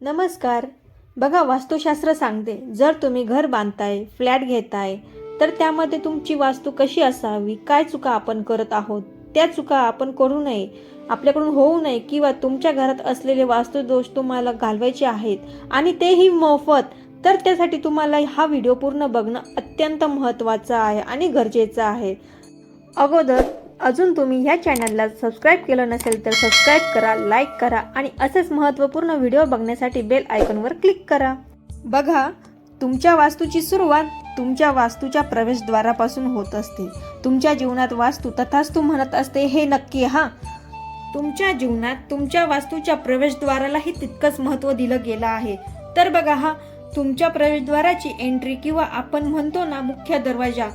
नमस्कार. बघा वास्तुशास्त्र सांगते जर तुम्ही घर बांधताय फ्लॅट घेताय तर त्यामध्ये तुमची वास्तू कशी असावी काय चुका आपण करत आहोत त्या चुका आपण करू नये आपल्याकडून होऊ नये किंवा तुमच्या घरात असलेले वास्तुदोष तुम्हाला घालवायचे आहेत आणि तेही मोफत तर त्यासाठी तुम्हाला हा व्हिडिओ पूर्ण बघणं अत्यंत महत्त्वाचं आहे आणि गरजेचं आहे. अगोदर अजून तुम्ही ह्या चॅनलला सबस्क्राईब केलं नसेल तर सबस्क्राईब करा लाईक करा आणि असेच महत्त्वपूर्ण व्हिडिओ बघण्यासाठी बेल आयकॉनवर क्लिक करा. बघा तुमच्या वास्तूची सुरुवात तुमच्या वास्तूच्या प्रवेशद्वारापासून होत असते. तुमच्या जीवनात वास्तू तथास्तू म्हणत असते हे नक्की हा. तुमच्या जीवनात तुमच्या वास्तूच्या प्रवेशद्वारालाही तितकंच महत्त्व दिलं गेलं आहे. तर बघा हा तुमच्या प्रवेशद्वाराची एंट्री किंवा आपण म्हणतो ना मुख्य दरवाजा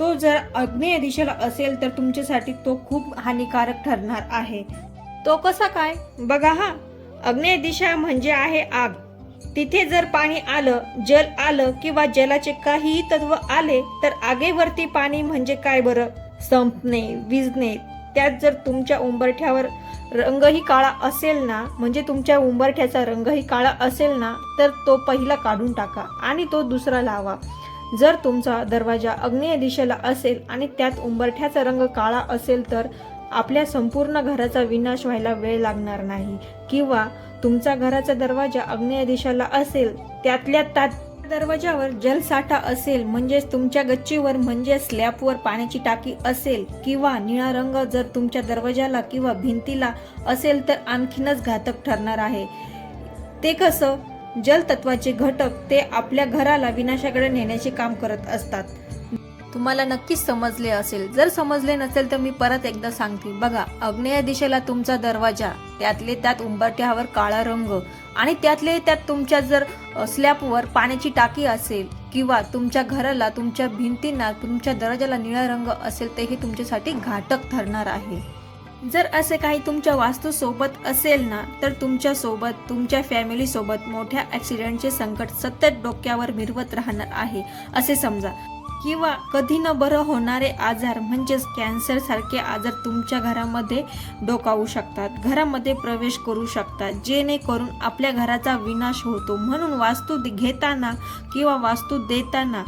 तो जर आग्नेय दिशेला असेल तर तुमच्यासाठी तो खूप हानिकारक ठरणार आहे. तो कसा काय? बघा हा आग्नेय दिशा म्हणजे आहे आग. तिथे जर पाणी आलं जल आलं किंवा जलाचे काहीही तत्व आले तर आगेवरती पाणी म्हणजे काय बरं? संपणे विजणे त्यात जर तुमच्या उंबरठ्यावर रंगही काळा असेल ना म्हणजे तुमच्या उंबरठ्याचा रंगही काळा असेल ना तर तो पहिला काढून टाका आणि तो दुसरा लावा. जर तुमचा दरवाजा अग्नेय दिशेला असेल आणि त्यात उंबरठ्याचा रंग काळा असेल तर आपल्या संपूर्ण घराचा विनाश व्हायला वेळ लागणार नाही. किंवा तुमचा घराचा दरवाजा अग्नेय दिशेला असेल त्यातल्या त्यात दरवाजावर जलसाठा असेल म्हणजेच तुमच्या गच्चीवर म्हणजे स्लॅबवर पाण्याची टाकी असेल किंवा निळा रंग जर तुमच्या दरवाजाला किंवा भिंतीला असेल तर आणखीनच घातक ठरणार आहे. ते कसं? जलतत्वाचे घटक ते आपल्या घराला विनाशाकडे नेण्याचे काम करत असतात. तुम्हाला नक्कीच समजले असेल. जर समजले नसेल तर मी परत एकदा सांगते. बघा अग्नेय दिशेला तुमचा दरवाजा त्यातले त्यात उंबरठ्यावर काळा रंग आणि त्यातले त्यात तुमच्या जर स्लॅपवर पाण्याची टाकी असेल किंवा तुमच्या घराला तुमच्या भिंतींना तुमच्या दरवाजाला निळा रंग असेल तर हे तुमच्यासाठी घातक ठरणार आहे. जर असे काही तुमच्या वास्तूसोबत असेल ना तर तुमच्यासोबत तुमच्या फॅमिली सोबत मोठ्या ऍक्सिडेंटचे संकट सतत डोक्यावर मिरवत राहणार आहे असे समजा. किंवा कधी न बरं होणारे आजार म्हणजेच कॅन्सर सारखे आजार तुमच्या घरामध्ये डोकावू शकतात घरामध्ये प्रवेश करू शकतात जेणेकरून आपल्या घराचा विनाश होतो. म्हणून वास्तू घेताना किंवा वास्तू देताना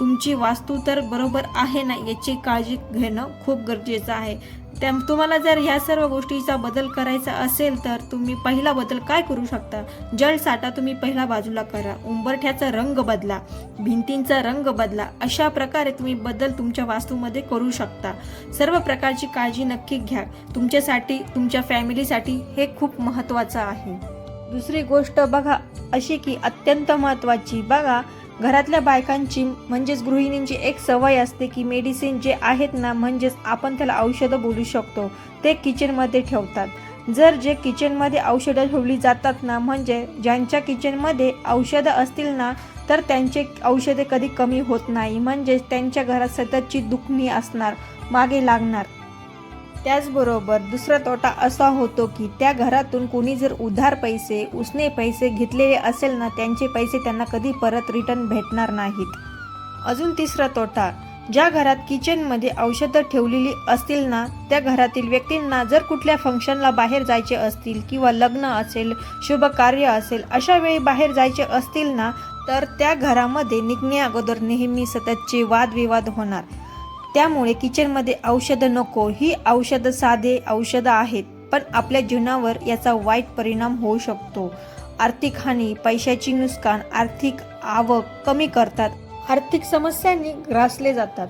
तुमची वास्तू तर बरोबर आहे ना याची काळजी घेणं खूप गरजेचं आहे. त्या तुम्हाला जर ह्या सर्व गोष्टीचा बदल करायचा असेल तर तुम्ही पहिला बदल काय करू शकता? जलसाठा तुम्ही पहिला बाजूला करा उंबरठ्याचा रंग बदला भिंतींचा रंग बदला अशा प्रकारे तुम्ही बदल तुमच्या वास्तूमध्ये करू शकता. सर्व प्रकारची काळजी नक्की घ्या. तुमच्यासाठी तुमच्या फॅमिलीसाठी हे खूप महत्त्वाचं आहे. दुसरी गोष्ट बघा अशी की अत्यंत महत्त्वाची. बघा घरातल्या बायकांची म्हणजेच गृहिणींची एक सवय असते की मेडिसिन जे आहेत ना म्हणजेच आपण त्याला औषधं बोलू शकतो. ते किचनमध्ये ठेवतात. जर जे किचनमध्ये औषधं ठेवली जातात ना म्हणजे ज्यांच्या किचनमध्ये औषधं असतील ना तर त्यांचे औषधे कधी कमी होत नाही. म्हणजेच त्यांच्या घरात सततची दुखणी असणार मागे लागणार. त्याचबरोबर दुसरा तोटा असा होतो की त्या घरातून कोणी जर उधार पैसे उसने पैसे घेतलेले असेल ना त्यांचे पैसे त्यांना कधी परत रिटर्न भेटणार नाहीत. अजून तिसरा तोटा ज्या घरात किचनमध्ये औषधं ठेवलेली असतील ना त्या घरातील व्यक्तींना जर कुठल्या फंक्शनला बाहेर जायचे असतील किंवा लग्न असेल शुभ कार्य असेल अशा वेळी बाहेर जायचे असतील ना तर त्या घरामध्ये निघण्या अगोदर नेहमी सततचे वादविवाद होणार. त्यामुळे किचनमध्ये औषधं नको ही औषधं साधे औषधं आहेत पण आपल्या जीवनावर याचा वाईट परिणाम होऊ शकतो. आर्थिक हानी पैशाची नुकसान आर्थिक आवक कमी करतात. आर्थिक समस्यांनी ग्रासले जातात.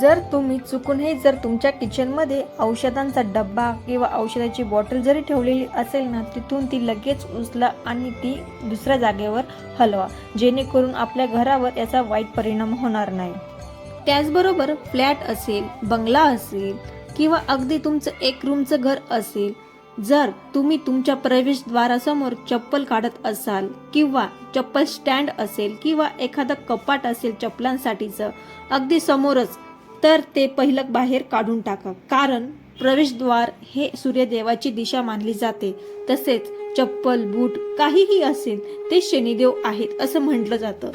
जर तुम्ही चुकूनही जर तुमच्या किचनमध्ये औषधांचा डब्बा किंवा औषधाची बॉटल जरी ठेवलेली असेल ना तिथून ती लगेच उचला आणि ती दुसऱ्या जागेवर हलवा जेणेकरून आपल्या घरावर याचा वाईट परिणाम होणार नाही. त्याचबरोबर फ्लॅट असेल बंगला असेल किंवा अगदी तुमचं एक रूमचं घर असेल जर तुम्ही तुमच्या प्रवेशद्वारासमोर चप्पल काढत असाल किंवा चप्पल स्टँड असेल किंवा एखादं कपाट असेल चप्पलांसाठीचं अगदी समोरच तर ते पहिलं बाहेर काढून टाका. कारण प्रवेशद्वार हे सूर्यदेवाची दिशा मानली जाते. तसेच चप्पल बूट काहीही असेल ते शनिदेव आहेत असं म्हटलं जातं.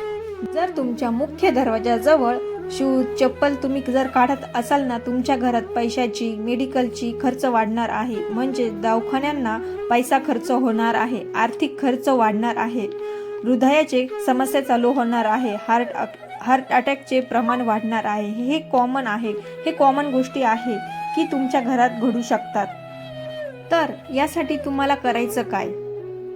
जर तुमच्या मुख्य दरवाजाजवळ शूज चप्पल तुम्ही जर काढत असाल ना तुमच्या घरात पैशाची मेडिकलची खर्च वाढणार आहे. म्हणजे दवाखान्यांना पैसा खर्च होणार आहे आर्थिक खर्च वाढणार आहे. हृदयाचे समस्या चालू होणार आहे हार्ट हार्ट अटॅकचे प्रमाण वाढणार आहे. हे कॉमन आहे. हे कॉमन गोष्टी आहेत की तुमच्या घरात घडू शकतात. तर यासाठी तुम्हाला करायचं काय?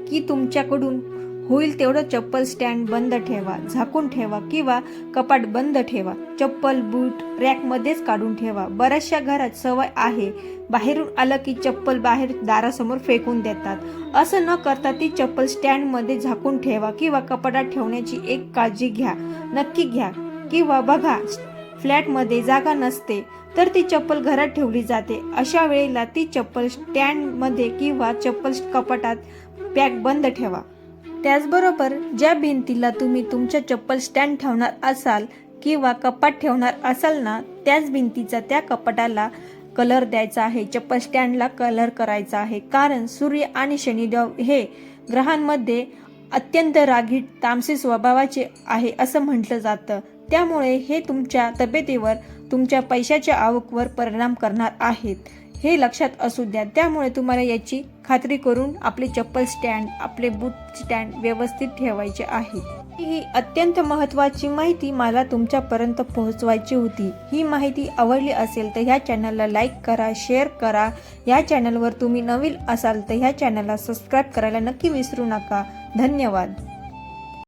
की तुमच्याकडून होईल तेवढं चप्पल स्टँड बंद ठेवा झाकून ठेवा किंवा कपाट बंद ठेवा. चप्पल बूट रॅकमध्येच काढून ठेवा. बऱ्याचशा घरात सवय आहे बाहेरून आलं की चप्पल बाहेर दारासमोर फेकून देतात. असं न करता ती चप्पल स्टँडमध्ये झाकून ठेवा किंवा कपाटात ठेवण्याची एक काळजी घ्या. नक्की घ्या. किंवा बघा फ्लॅटमध्ये जागा नसते तर ती चप्पल घरात ठेवली जाते. अशा वेळेला ती चप्पल स्टँडमध्ये किंवा चप्पल कपाटात पॅक बंद ठेवा. त्याचबरोबर ज्या भिंतीला तुम्ही तुमच्या चप्पल स्टँड ठेवणार असाल किंवा कपाट ठेवणार असाल ना त्याच भिंतीचा त्या कपाटाला कलर द्यायचा आहे. चप्पल स्टँडला कलर करायचा आहे. कारण सूर्य आणि शनिदेव हे ग्रहांमध्ये अत्यंत रागीट तामसी स्वभावाचे आहे असं म्हटलं जातं. त्यामुळे हे तुमच्या तब्येतीवर तुमच्या पैशाच्या आवकवर परिणाम करणार आहेत. हे लक्षात असू द्या. त्यामुळे तुम्हाला याची खात्री करून आपले चप्पल स्टँड आपले बूट स्टँड व्यवस्थित ठेवायचे आहे. ही अत्यंत महत्त्वाची माहिती मला तुमच्यापर्यंत पोहोचवायची होती. ही माहिती आवडली असेल तर ह्या चॅनलला लाईक करा शेअर करा. या चॅनलवर तुम्ही नवीन असाल तर ह्या चॅनलला सबस्क्राईब करायला नक्की विसरू नका. धन्यवाद.